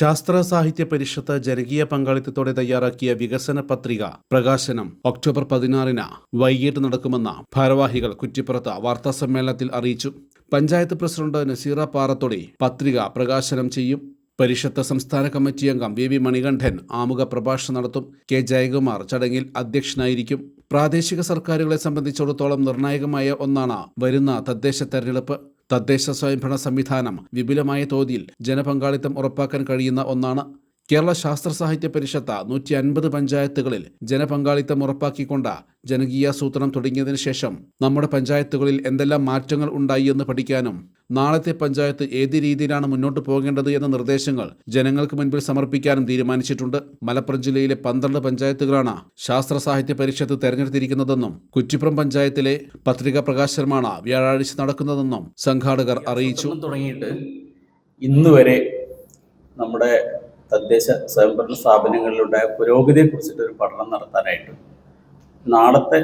ശാസ്ത്ര സാഹിത്യ പരിഷത്ത് ജനകീയ പങ്കാളിത്തത്തോടെ തയ്യാറാക്കിയ വികസന പത്രിക പ്രകാശനം ഒക്ടോബർ പതിനാറിന് വൈകിട്ട് നടക്കുമെന്ന് ഭാരവാഹികൾ കുറ്റിപ്പുറത്ത് വാർത്താസമ്മേളനത്തിൽ അറിയിച്ചു. പഞ്ചായത്ത് പ്രസിഡന്റ് നസീറ പാറത്തൊടി പത്രിക പ്രകാശനം ചെയ്യും. പരിഷത്ത് സംസ്ഥാന കമ്മിറ്റി അംഗം വി വി മണികണ്ഠൻ ആമുഖ പ്രഭാഷണം നടത്തും. കെ ജയകുമാർ ചടങ്ങിൽ അധ്യക്ഷനായിരിക്കും. പ്രാദേശിക സർക്കാരുകളെ സംബന്ധിച്ചിടത്തോളം നിർണായകമായ ഒന്നാണ് വരുന്ന തദ്ദേശ തെരഞ്ഞെടുപ്പ്. തദ്ദേശ സ്വയംഭരണ സംവിധാനം വിപുലമായ തോതിൽ ജനപങ്കാളിത്തം ഉറപ്പാക്കാൻ കഴിയുന്ന ഒന്നാണ് കേരള ശാസ്ത്ര സാഹിത്യ പരിഷത്ത് നൂറ്റി അൻപത് പഞ്ചായത്തുകളിൽ ജനപങ്കാളിത്തം ഉറപ്പാക്കിക്കൊണ്ട് ജനകീയാസൂത്രണം തുടങ്ങിയതിനു ശേഷം നമ്മുടെ പഞ്ചായത്തുകളിൽ എന്തെല്ലാം മാറ്റങ്ങൾ ഉണ്ടായി എന്ന് പഠിക്കാനും നാളത്തെ പഞ്ചായത്ത് ഏത് രീതിയിലാണ് മുന്നോട്ട് പോകേണ്ടത് എന്ന നിർദ്ദേശങ്ങൾ ജനങ്ങൾക്ക് മുൻപിൽ സമർപ്പിക്കാനും തീരുമാനിച്ചിട്ടുണ്ട്. മലപ്പുറം ജില്ലയിലെ പന്ത്രണ്ട് പഞ്ചായത്തുകളാണ് ശാസ്ത്ര സാഹിത്യ പരിഷത്ത് തെരഞ്ഞെടുത്തിരിക്കുന്നതെന്നും കുറ്റിപ്പുറം പഞ്ചായത്തിലെ പത്രികാ പ്രകാശനമാണ് വ്യാഴാഴ്ച നടക്കുന്നതെന്നും സംഘാടകർ അറിയിച്ചു. തുടങ്ങിയിട്ട് ഇന്നുവരെ നമ്മുടെ തദ്ദേശ സ്വയംഭരണ സ്ഥാപനങ്ങളിലുണ്ടായ പുരോഗതിയെ കുറിച്ചിട്ട് ഒരു പഠനം നടത്താനായിട്ട് നാളത്തെ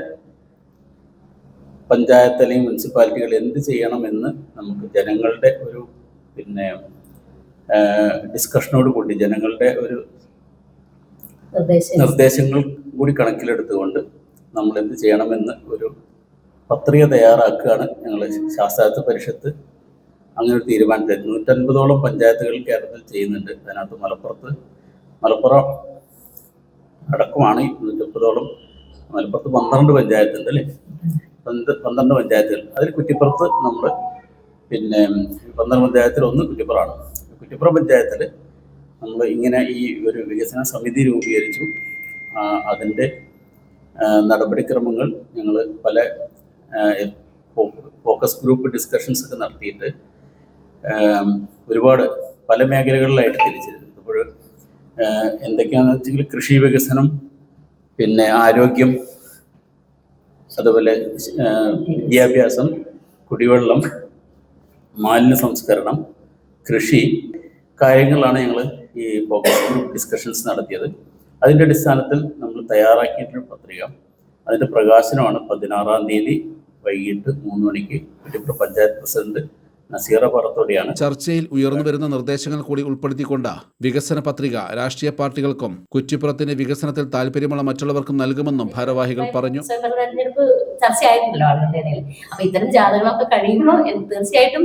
പഞ്ചായത്ത് അല്ലെങ്കിൽ മുനിസിപ്പാലിറ്റികൾ എന്ത് ചെയ്യണമെന്ന് നമുക്ക് ജനങ്ങളുടെ ഒരു പിന്നെ ഡിസ്കഷനോട് കൂടി ജനങ്ങളുടെ ഒരു നിർദ്ദേശം. നിർദ്ദേശങ്ങൾ കൂടി കണക്കിലെടുത്തുകൊണ്ട് നമ്മൾ എന്ത് ചെയ്യണമെന്ന് ഒരു പത്രിക തയ്യാറാക്കുകയാണ് ഞങ്ങൾ ശാസ്ത്രാർത്ഥ പരിഷത്ത്. അങ്ങനെ ഒരു തീരുമാനത്തിൽ നൂറ്റൻപതോളം പഞ്ചായത്തുകൾ കേരളത്തിൽ ചെയ്യുന്നുണ്ട്. അതിനകത്ത് മലപ്പുറത്ത് മലപ്പുറം അടക്കമാണ് നൂറ്റമ്പതോളം മലപ്പുറത്ത് പന്ത്രണ്ട് പഞ്ചായത്തുണ്ട് അല്ലേ? പന്ത് പന്ത്രണ്ട് പഞ്ചായത്തുകൾ. അതിൽ കുറ്റിപ്പുറത്ത് നമ്മൾ പിന്നെ പന്ത്രണ്ട് പഞ്ചായത്തിൽ ഒന്ന് കുറ്റിപ്പുറമാണ്. കുറ്റിപ്പുറം പഞ്ചായത്തിൽ നമ്മൾ ഇങ്ങനെ ഈ ഒരു വികസന സമിതി രൂപീകരിച്ചു. അതിന്റെ നടപടിക്രമങ്ങൾ ഞങ്ങൾ പല ഫോക്കസ് ഗ്രൂപ്പ് ഡിസ്കഷൻസ് ഒക്കെ നടത്തിയിട്ട് ഒരുപാട് പല മേഖലകളിലായിട്ട് തിരിച്ചിരുന്നു. അപ്പോൾ എന്തൊക്കെയാണെന്ന് വെച്ചെങ്കിൽ കൃഷി വികസനം പിന്നെ ആരോഗ്യം അതുപോലെ വിദ്യാഭ്യാസം കുടിവെള്ളം മാലിന്യ സംസ്കരണം കൃഷി കാര്യങ്ങളാണ് ഞങ്ങൾ ഈ ഫോക്കസ് ഗ്രൂപ്പ് ഡിസ്കഷൻസ് നടത്തിയത്. അതിന്റെ അടിസ്ഥാനത്തിൽ നമ്മൾ തയ്യാറാക്കിയിട്ടുള്ള പത്രിക. അതിന്റെ പ്രകാശനമാണ് പതിനാറാം തീയതി വൈകിട്ട് മൂന്ന് മണിക്ക് പഞ്ചായത്ത് പ്രസിഡന്റ് നസീറ പറത്തോടെയാണ്. ചർച്ചയിൽ ഉയർന്നു വരുന്ന നിർദ്ദേശങ്ങൾ കൂടി ഉൾപ്പെടുത്തിക്കൊണ്ട് വികസന പത്രിക രാഷ്ട്രീയ പാർട്ടികൾക്കും കുറ്റിപ്പുറത്തിന്റെ വികസനത്തിൽ താല്പര്യമുള്ള മറ്റുള്ളവർക്കും നൽകുമെന്നും ഭാരവാഹികൾ പറഞ്ഞു. തെരഞ്ഞെടുപ്പ് ചർച്ചയായിരുന്നല്ലോ ആളുകളുടെ ഇടയിൽ അപ്പൊ ഇത്തരം ജാഥകളൊക്കെ കഴിയുമ്പോൾ എന്ത് തീർച്ചയായിട്ടും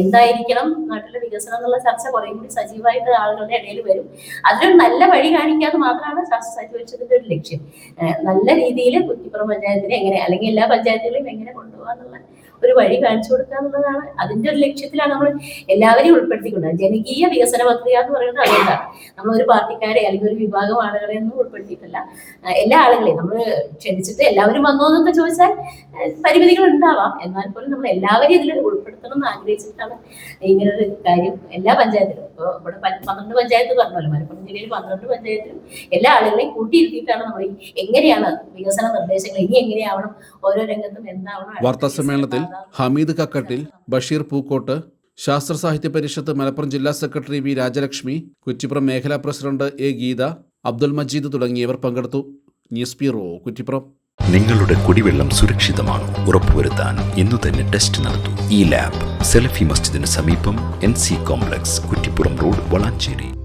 എന്തായിരിക്കണം നാട്ടിലെ വികസനം എന്നുള്ള ചർച്ച കുറേ കൂടി സജീവമായിട്ട് ആളുകളുടെ ഇടയിൽ വരും. അതിലൊരു നല്ല വഴി കാണിക്കാതെ മാത്രമാണ് ശാസ്ത്ര സജീവിച്ചതിന്റെ ഒരു ലക്ഷ്യം. നല്ല രീതിയിൽ കുറ്റിപ്പുറം പഞ്ചായത്തിനെ എങ്ങനെ അല്ലെങ്കിൽ എല്ലാ പഞ്ചായത്തുകളെയും എങ്ങനെ കൊണ്ടുപോകാന്നുള്ള ഒരു വഴി കാണിച്ചു കൊടുക്കുക എന്നുള്ളതാണ് അതിന്റെ ഒരു ലക്ഷ്യത്തിലാണ് നമ്മൾ എല്ലാവരെയും ഉൾപ്പെടുത്തിക്കൊണ്ടത് ജനകീയ വികസന പത്രിക എന്ന് പറയുന്നത് അതുകൊണ്ടാണ്. നമ്മൾ ഒരു പാർട്ടിക്കാരെ അല്ലെങ്കിൽ ഒരു വിഭാഗം ആളുകളെ ഒന്നും ഉൾപ്പെടുത്തിയിട്ടില്ല. എല്ലാ ആളുകളെയും നമ്മൾ ക്ഷണിച്ചിട്ട് എല്ലാവരും വന്നോ എന്നൊക്കെ ചോദിച്ചാൽ പരിമിതികൾ ഉണ്ടാവാം. എന്നാൽ പോലും നമ്മൾ എല്ലാവരെയും ഇതിൽ ഉൾപ്പെടുത്തണം എന്ന് ആഗ്രഹിച്ചിട്ടാണ് ഇങ്ങനെ ഒരു കാര്യം എല്ലാ പഞ്ചായത്തിലും ഇപ്പോൾ ഇവിടെ പന്ത്രണ്ട് പഞ്ചായത്ത് പറഞ്ഞല്ലോ മലപ്പുറം ജില്ലയിൽ പന്ത്രണ്ട് പഞ്ചായത്തിലും എല്ലാ ആളുകളെയും കൂട്ടിയിരുത്തിയിട്ടാണ് നമ്മൾ എങ്ങനെയാണ് വികസന നിർദ്ദേശങ്ങൾ ഇനി എങ്ങനെയാവണം ഓരോ രംഗത്തും എന്താവണം വാർത്താ സമ്മേളനത്തിൽ ഹമീദ് കക്കട്ടിൽ ബഷീർ പൂക്കോട്ട് ശാസ്ത്ര സാഹിത്യ പരിഷത്ത് മലപ്പുറം ജില്ലാ സെക്രട്ടറി വി രാജലക്ഷ്മി കുറ്റിപ്പുറം മേഖലാ പ്രസിഡന്റ് എ ഗീത അബ്ദുൽ മജീദ് തുടങ്ങിയവർ പങ്കെടുത്തു. News bureau Kuttippuram. നിങ്ങളുടെ കുടിവെള്ളം സുരക്ഷിതമാണോ? ഉറപ്പുവരുത്താൻ ഇന്നു തന്നെ ടെസ്റ്റ് നടത്തൂ. ഈ ലാബ് സെലഫി മസ്ജിദിന് സമീപം N C complex Kuttippuram road Valanchery.